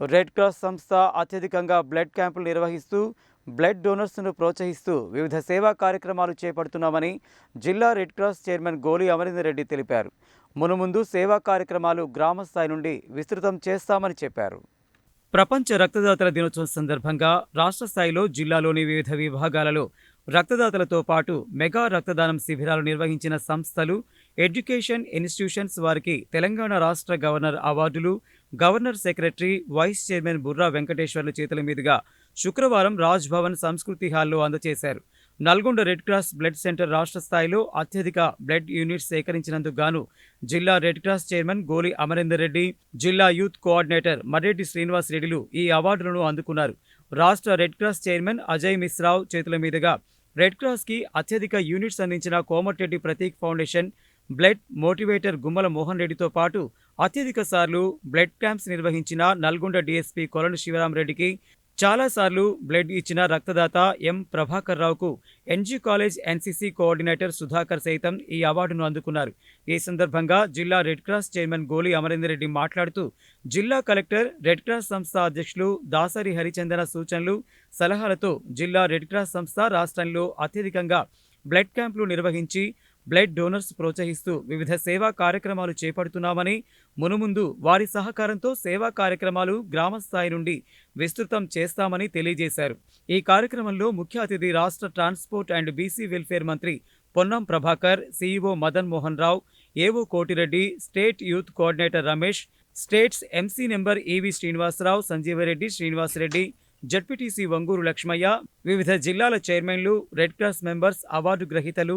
Red cross సంస్థ అత్యధికంగా blood క్యాంపులు నిర్వహిస్తూ బ్లడ్ డోనర్స్ను ప్రోత్సహిస్తూ వివిధ సేవా కార్యక్రమాలు చేపడుతున్నామని జిల్లా రెడ్ క్రాస్ చైర్మన్ గోలి అమరీందర్ రెడ్డి తెలిపారు. మునుముందు సేవా కార్యక్రమాలు గ్రామ స్థాయి నుండి విస్తృతం చేస్తామని చెప్పారు. ప్రపంచ రక్తదాతల దినోత్సవం సందర్భంగా రాష్ట్ర స్థాయిలో జిల్లాలోని వివిధ విభాగాలలో రక్తదాతలతో పాటు మెగా రక్తదానం శిబిరాలు నిర్వహించిన సంస్థలు ఎడ్యుకేషన్ ఇన్స్టిట్యూషన్స్ వారికి తెలంగాణ రాష్ట్ర గవర్నర్ అవార్డులు governor secretary vice chairman Burra వెంకటేశ్వర్ల చేతుల మీదుగా శుక్రవారం రాజ్ భవన్ సంస్కృతి హాల్లో అందజేశారు Nalgonda red cross blood centre రాష్ట్ర స్థాయిలో అత్యధిక బ్లడ్ యూనిట్స్ సేకరించినందుకు గాను జిల్లా రెడ్ క్రాస్ చైర్మన్ గోలి అమరేందర్ రెడ్డి జిల్లా యూత్ కోఆర్డినేటర్ మర్రెడ్డి శ్రీనివాస్ రెడ్డిలు ఈ అవార్డులను అందుకున్నారు. రాష్ట్ర రెడ్ క్రాస్ చైర్మన్ అజయ్ మిశ్రావ్ చేతుల మీదుగా రెడ్ క్రాస్కి అత్యధిక యూనిట్స్ అందించిన Komatireddy Prateek foundation blood motivator Gummala Mohan రెడ్డితో పాటు అత్యధిక సార్లు బ్లడ్ క్యాంప్స్ నిర్వహించిన నల్గొండ డీఎస్పీ కొలను శివరామరెడ్డికి చాలాసార్లు బ్లడ్ ఇచ్చిన రక్తదాత ఎం ప్రభాకర్ రావుకు NG college NCC coordinator Sudhakar సైతం ఈ అవార్డును అందుకున్నారు. ఈ సందర్భంగా జిల్లా రెడ్ క్రాస్ చైర్మన్ గోలి అమరేందర్ రెడ్డి మాట్లాడుతూ జిల్లా కలెక్టర్ రెడ్ క్రాస్ సంస్థ అధ్యక్షులు దాసరి హరిచందన సూచనలు సలహాలతో జిల్లా రెడ్ క్రాస్ సంస్థ రాష్ట్రంలో అత్యధికంగా బ్లడ్ క్యాంపులు నిర్వహించి బ్లడ్ డోనర్స్ ప్రోత్సహిస్తూ వివిధ సేవా కార్యక్రమాలు చేపడుతున్నామని మునుముందు వారి సహకారంతో సేవా కార్యక్రమాలు గ్రామ స్థాయి నుండి విస్తృతం చేస్తామని తెలియజేశారు. ఈ కార్యక్రమంలో ముఖ్య అతిథి రాష్ట్ర ట్రాన్స్పోర్ట్ అండ్ బీసీ వెల్ఫేర్ మంత్రి Ponnam Prabhakar CEO Madan Mohan Rao AO Kotireddy state youth coordinator Ramesh states MC number EV Srinivasarao Sanjeevareddy Srinivasareddy ZPTC Vangoor Lakshmaiah వివిధ జిల్లాల చైర్మన్లు రెడ్ క్రాస్ మెంబర్స్ అవార్డు గ్రహీతలు